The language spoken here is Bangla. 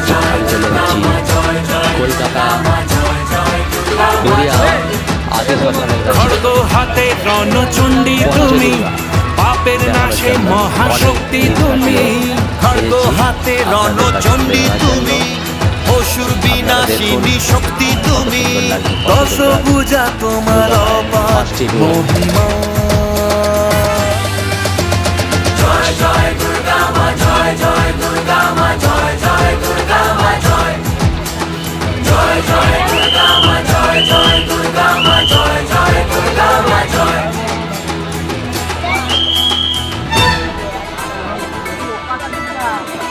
ঢাকায় চলে যাচ্ছি কলকাতা দুরিয়া হাতে রণচণ্ডী তুমি পাপের নাশে মহাশক্তি তুমি খড়গ হাতে রণচণ্ডী তুমি অসুর বিনাশিনী শক্তি তুমি দশ পূজা তোমার অপার মহিমা 감사합니다.